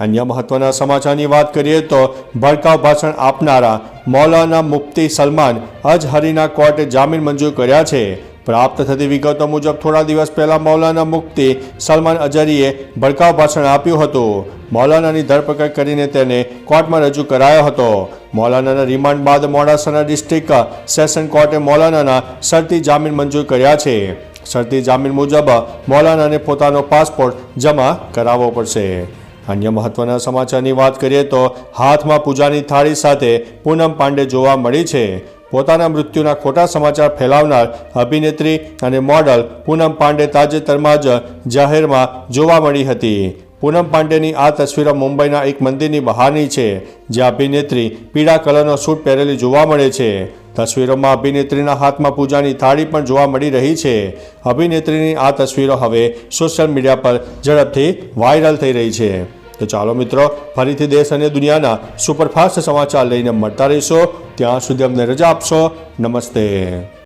અન્ય મહત્વના સમાચારની વાત કરીએ તો ભડકાવ ભાષણ આપનારા મૌલાના મુફ્તી સલમાન અજહરીના કોર્ટે જામીન મંજૂર કર્યા છે. પ્રાપ્ત થતી વિગતો મુજબ થોડા દિવસ પહેલા મૌલાના મુફ્તી સલમાન અજહરીએ ભડકાવ ભાષણ આપ્યું હતું. મૌલાનાની ધરપકડ કરીને તેને કોર્ટમાં રજૂ કરાયો હતો. મૌલાનાના રિમાન્ડ બાદ મોડાસાના ડિસ્ટ્રિક્ટ સેશન કોર્ટે મૌલાનાના શરતી જામીન મંજૂર કર્યા છે. શરતી જામીન મુજબ મૌલાનાને પોતાનો પાસપોર્ટ જમા કરાવવો પડશે. અન્ય મહત્વના સમાચારની વાત કરીએ તો હાથમાં પૂજાની થાળી સાથે પૂનમ પાંડે જોવા મળી છે. પોતાના મૃત્યુના ખોટા સમાચાર ફેલાવનાર અભિનેત્રી અને મોડલ પૂનમ પાંડે તાજેતરમાં જ જાહેરમાં જોવા મળી હતી. પૂનમ પાંડેની આ તસવીરો મુંબઈના એક મંદિરની બહારની છે, જ્યાં અભિનેત્રી પીળા કલરનો સૂટ પહેરેલી જોવા મળે છે. તસવીરોમાં અભિનેત્રીના હાથમાં પૂજાની થાળી પણ જોવા મળી રહી છે. અભિનેત્રીની આ તસવીરો હવે સોશિયલ મીડિયા પર ઝડપથી વાયરલ થઈ રહી છે. તો ચાલો મિત્રો, ફરીથી દેશ અને દુનિયાના સુપરફાસ્ટ સમાચાર લઈને મળતા રહીશો. ત્યાં સુધી અમને રજા આપશો. નમસ્તે.